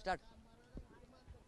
Start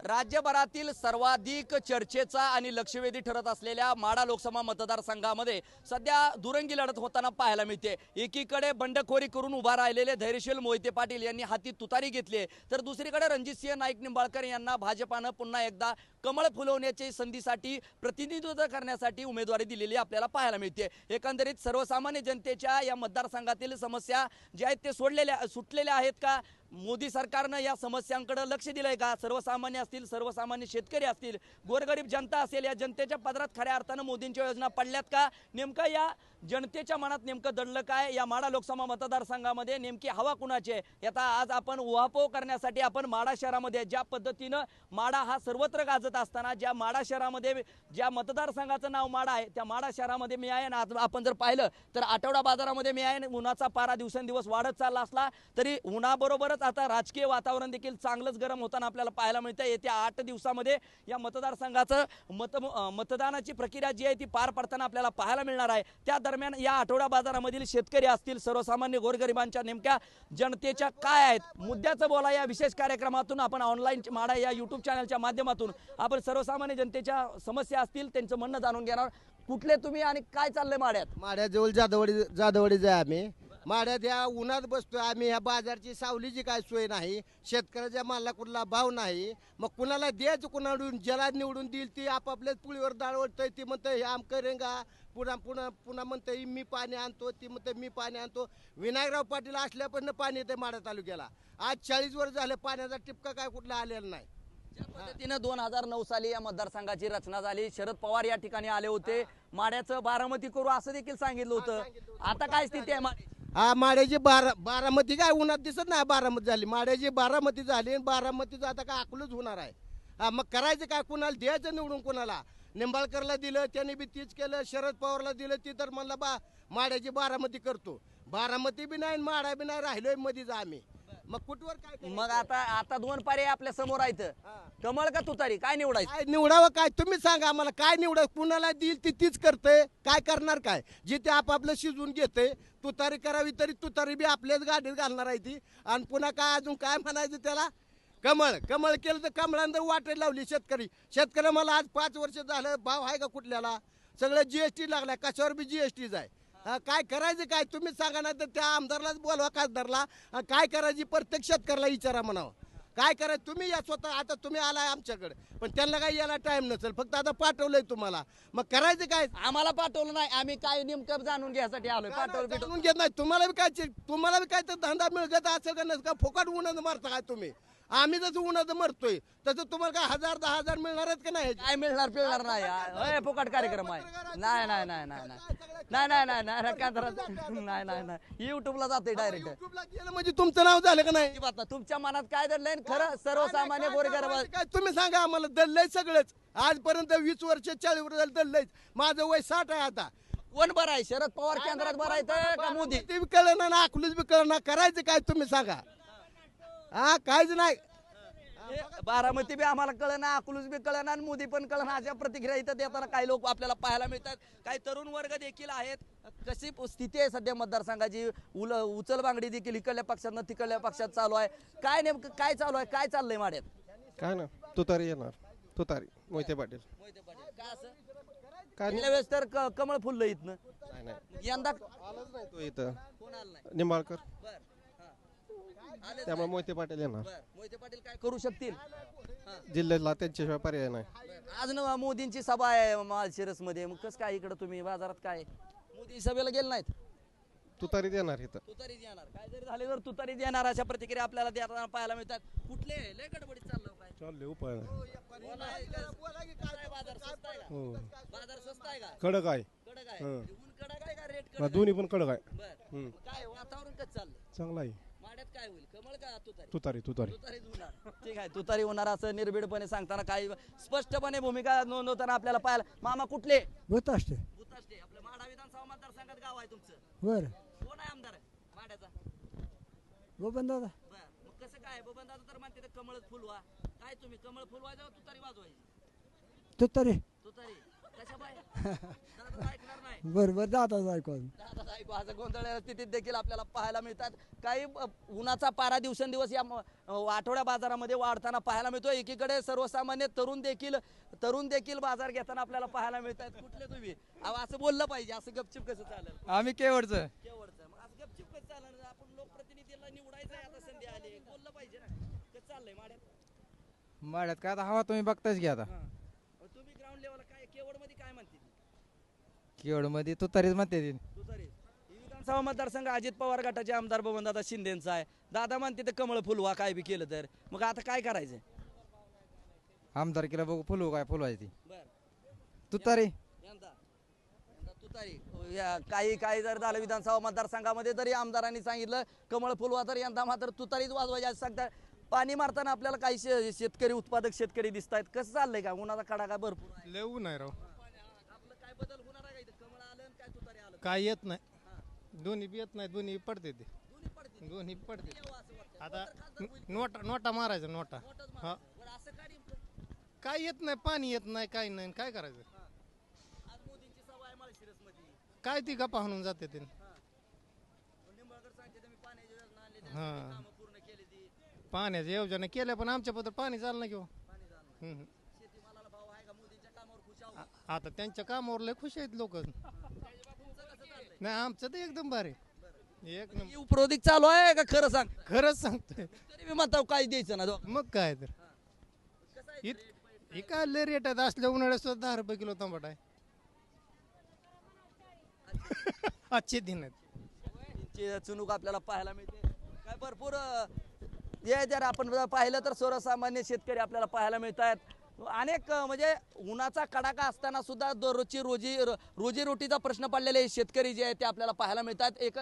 राज्यभरातील सर्वाधिक चर्चेचा आणि लक्षवेधी ठरत असलेल्या माडा लोकसभा मतदारसंघामध्ये सध्या दुरंगी लढत होताना पाहायला मिळते. एकीकडे बंडखोरी करून उभा राहिलेले धैर्यशील मोहिते पाटील यांनी हाती तुतारी घेतली तर दुसरीकडे रणजितसिंह नाईक निंबाळकर यांना भाजपानं पुन्हा एकदा कमळ फुलवण्याच्या संधीसाठी प्रतिनिधित्व करण्यासाठी उमेदवारी दिलेली आपल्याला पाहायला मिळते. एकंदरीत सर्वसामान्य जनतेच्या या मतदारसंघातील समस्या ज्या आहेत ते सोडलेल्या सुटलेल्या आहेत का? मोदी सरकारनं या समस्यांकडे लक्ष दिलंय का? सर्वसामान्य असतील सर्वसामान्य शेतकरी असतील गोरगरीब जनता असेल या जनतेच्या पदरात खऱ्या अर्थानं मोदींच्या योजना पडल्यात का? नेमकं या जनतेच्या मनात नेमकं दडलं काय? या माडा लोकसभा मतदारसंघामध्ये नेमकी हवा कुणाची आहे? याचा आज आपण उहापोह करण्यासाठी आपण माडा शहरामध्ये ज्या पद्धतीनं माडा हा सर्वत्र गाजत असताना ज्या माडा शहरामध्ये ज्या मतदारसंघाचं नाव माडा आहे त्या माडा शहरामध्ये मी आहे. ना आज आपण जर पाहिलं तर आठवडा बाजारामध्ये मी आहे. उन्हाचा पारा दिवसेंदिवस वाढत चालला असला तरी उन्हाबरोबरच आता राजकीय वातावरण देखील चांगलंच गरम होताना आपल्याला पाहायला मिळतं येत्या आठ दिवसामध्ये या मतदारसंघाचं मत मतदानाची प्रक्रिया जी आहे ती पार पडताना आपल्याला पाहायला मिळणार आहे. त्या दरम्यान या आठवडा बाजारामधील शेतकरी असतील सर्वसामान्य गोरगरिबांच्या नेमक्या जनतेच्या काय आहेत? मुद्द्याचं बोला या विशेष कार्यक्रमातून आपण ऑनलाईन माडा या युट्यूब चॅनलच्या माध्यमातून. आपण सर्वसामान्य जनतेच्या समस्या असतील त्यांचं म्हणणं जाणून घेणार कुठले तुम्ही आणि काय चाललंय माड्यात? माड्याजवळ जाधवडी जाधवडी आहे आम्ही. माड्यात या उन्हात बसतोय आम्ही. ह्या बाजारची सावलीची काय सोय नाही. शेतकऱ्याच्या मालाला कुठला भाव नाही. मग कुणाला द्यायचं कुणाकडून? ज्याला निवडून देईल ती आपापल्याच पुळीवर डाळ ओढतंय. ती म्हणतं हे आम करेंगा. पुन्हा पुन्हा पुन्हा म्हणतंय मी पाणी आणतो. ती म्हणते मी पाणी आणतो. विनायकराव पाटील असल्यापासून पाणी येते माडा तालुक्याला. आज चाळीस वर्ष झालं पाण्याचा टिपका काय कुठला आलेला नाही. ज्या पद्धतीनं दोन हजार नऊ साली या मतदारसंघाची रचना झाली शरद पवार या ठिकाणी आले होते. माड्याचं बारामती करू असं देखील सांगितलं होतं. आता काय स्थिती आहे माड्याची? हा माड्याची बारा बारामती काय उन्हात दिसत नाही बारामती झाली. माड्याची बारामती झाली आणि बारामतीचं आता काय अकलूच होणार आहे. हा मग करायचं काय? कुणाला द्यायचं निवडून कुणाला? निंबाळकरला दिलं त्याने बी तीच केलं शरद पवारला दिलं ती तर म्हणलं बा माड्याची बारामती करतो. बारामती बी नाही आणि माडा बी नाही राहिलोय मधीच आम्ही. मग कुठवर काय करायचं? मग आता आता दोन पर्याय आपल्यासमोर आहेत. हा. कमळ का तुतारी? काय निवडायचं? काय निवडावं काय? तुम्ही सांगा आम्हाला काय निवडा कुणाला देईल ती तीच करते काय करणार काय? जे ते आपापलं शिजवून घेते तुतारी करावी तरी तुतारी बी आपल्याच गाडीत घालणार आहे ती. आणि पुन्हा काय अजून काय म्हणायचं त्याला? कमळ. कमळ केलं तर कमळांना वाटायला लावली शेतकरी. शेतकरी मला आज पाच वर्ष झालं भाव आहे का कुठल्याला? सगळं जीएसटी लागलाय. कशावर बी जीएसटीच आहे. हा, काय करायचं काय? तुम्ही सांगा ना तर त्या आमदारलाच बोलवा खासदारला. काय करायची प्रत्येक शेतकऱ्याला विचारा म्हणावं. काय करायचं? तुम्ही या स्वतः आता तुम्ही आलाय आमच्याकडे. पण त्यांना काही यायला टाइम नसेल. फक्त आता पाठवलंय तुम्हाला. मग करायचं काय? आम्हाला पाठवलं नाही. आम्ही काय नेमकं जाणून घ्यायसाठी आलोय? पाठवलं. जाणून घेत नाही. तुम्हाला बी काय तुम्हाला बी काय तर धंदा मिळत असेल का नसेल का फुकट उन्हाचं मरता काय तुम्ही? आम्ही जसं उन्हाचं मरतोय तसं तुम्हाला काय हजार दहा हजार मिळणार आहेत का नाही काय मिळणार पिळणार नाही होय, फुकट कार्यक्रम आहे. नाही नाही नाही नाही नाही. नाही नाही नाही नाही करायचं? नाही नाही नाही. युट्यूबला जाते डायरेक्ट युट्यूबला गेलं म्हणजे तुमचं नाव झालं का नाही. तुमच्या मनात काय दडलंय खरं सर्वसामान्य गोरगरबा काय तुम्ही सांगा आम्हाला दल्लय सगळंच. आजपर्यंत वीस वर्ष चाळीस वर्ष दल्लयच माझं वय साठ आहे आता. कोण बरं आहे? शरद पवार केंद्रात बरं आहे का मोदी? ते बी कळलं ना अकलूच बी ना करायचं काय तुम्ही सांगा. हा काहीच नाही. बारामती बी आम्हाला कळना अकलूज बी कळना आणि मोदी पण कळना. अशा प्रतिक्रिया इथं देताना काही लोक आपल्याला पाहायला मिळतात. काही तरुण वर्ग देखील आहेत. कशी स्थिती आहे सध्या मतदारसंघाची? उल उचल बांगडी देखील इकडल्या पक्षातनं तिकडल्या पक्षात चालू आहे. काय नेमकं काय चालू आहे? काय चाललंय माड्यात? काय ना तुतारी येणार. तुतारी मोहिते पाटील. काय असं? काय वेळेस तर क- कमळ फुललं इथनं. नाही नाही. यंदा आलाच नाही तो इथं. कोण आलं नाही? निंबाळकर. बर. हा. त्यामुळे मोहिते पाटील येणार. बर मोहिते पाटील काय करू शकतील? हा. जिल्ह्याला त्यांच्याशिवाय पर्याय नाही. आज ना मोदींची सभा आहे मालशिरसमध्ये मग कसं काय इकडे तुम्ही? बाजारात काय? मोदी सभेला गेले नाहीत? तुतारी देणार इथं. तुतारीच येणार. काय जरी झाले तर तुतारीच येणार अशा प्रतिक्रिया आपल्याला देताना पाहायला मिळतात. कुठले? लय गडबडीत चाललं काय? चालले उपाय बोला, इथं कसं आहे बाजार स्वस्त आहे का? हो. बाजार स्वस्त आहे का? कडक आहे. कडक आहे. हं. ऊन कडक आहे का? रेट हा, कडक दोन्ही पण कडक आहे. बर. हं. काय वातावरण कसं चाललं चांगला आहे माड्यात काय होईल कमळ का तुतारी. तुतारी तुतारी. तुतारीच होणार. ठीक आहे तुतारी होणार असं निर्भीडपणे सांगताना काही स्पष्टपणे भूमिका नोंदवताना आपल्याला पाहायला मामा कुठले? होत असते भूताष्टे. आपलं माडा विधानसभा मतदारसंघात गाव आहे तुमचं. बर. कोण आहे आमदार? माड्याचा गोपन दादा. बर. मग कसं काय? बबन दादा तर म्हणते ते कमळच फुलवा. काय तुम्ही? कमळ फुलवायचं का तुतारी वाजवायची. तुतारी. नाही बरोबर जातात ऐकून असं गोंधळ स्थितीत देखील आपल्याला पाहायला मिळतात. काही उन्हाचा पारा दिवसेंदिवस या आठवड्या बाजारामध्ये वाढताना पाहायला मिळतो एकीकडे सर्वसामान्य तरुण देखील तरुण देखील बाजार घेताना आपल्याला पाहायला मिळतात कुठले तुम्ही? अहो, असं बोललं पाहिजे. असं गपचिप कसं चालेल? आम्ही केवडचं. केवढचं मग असं गपचिप कसं चालेल? आपण लोकप्रतिनिधीला निवडायचं आता संधी आली. बोललं पाहिजे ना. कसं चाललंय माड्यात? माड्यात काय? आता हवा तुम्ही बघताच घ्या आता हा. अहो, तुम्ही ग्राउंड लेवलला काय केवढमध्ये काय म्हणते केवडमध्ये तू तरीच म्हणते ती ही विधानसभा मतदारसंघ अजित पवार गटाचे आमदार बबनदादा शिंदेचा आहे. दादा म्हणते तर कमळ फुलवा काय बी केलं तर. मग आता काय करायचं? आमदारकीला बघू फुलवू काय फुलवायची. बर. तू तरी यंदा. यंदा तुतारी. या काही काही जर झालं विधानसभा मतदारसंघामध्ये तरी आमदारांनी सांगितलं कमळ फुलवा तर यंदा मात्र तुतारीच वाजवायची असं सांगतात. पाणी मारताना आपल्याला काही शे- शेतकरी उत्पादक शेतकरी दिसत आहेत कसं चाललंय का? उन्हाचा कडा काय भरपूर आहे. लय ऊन आहे राव. काय बदल होणार आहे का इथं? कमळ आलं आणि काय तुतारी आलं काय येत नाही दोन्ही बी येत नाही दोन्ही पडते ते दोन्ही पडतील दोन्ही पडते यावं असं वाटतं. आता खासदार होईल? नोटा नोटा मारायचा नोटा मोठंच हा असं का नेमकं? काय येत नाही पाणी येत नाही काय नाही काय करायचं आज मोदींची सभा आहे माळशिरसमध्ये. काय ती गप्पा हाणून जाते ते निंबाळकर सांगते तुम्ही पाण्याची योजना आणली हा. त्यांची कामं पूर्ण केली ती पाण्याच्या योजना केल्या पण आमच्या पत्र पाणी चाललं नाही किंवा पाणी झालं नाही. हम्म. शेतीमालाला भाव आहे का मोदींच्या कामावर खुश आहोत आ- आता त्यांच्या कामावर लय खुश आहेत लोक. नाही आमचं तर एकदम भारी. एक नंबर. उपरोधिक चालू आहे का? खरं सांग. खरंच सांगतोय. तरी मी म्हणतो काही द्यायचं ना. मग काय तर. इत काय लय रेट आहेत. असल्या उन्हाळ्यात सुद्धा दहा रुपये किलो टमाटा आहे. आजचे दिन आहेत. ची चुणूक आपल्याला पाहायला मिळते. काय भरपूर अं, हे जर आपण जर पाहिलं तर सर्वसामान्य शेतकरी आपल्याला पाहायला मिळत आहेत अनेक म्हणजे उन्हाचा कडाका असताना सुद्धा दररोजची रोजी रोजीरोटीचा प्रश्न पडलेले शेतकरी जे आहेत ते आपल्याला पाहायला मिळतात. एक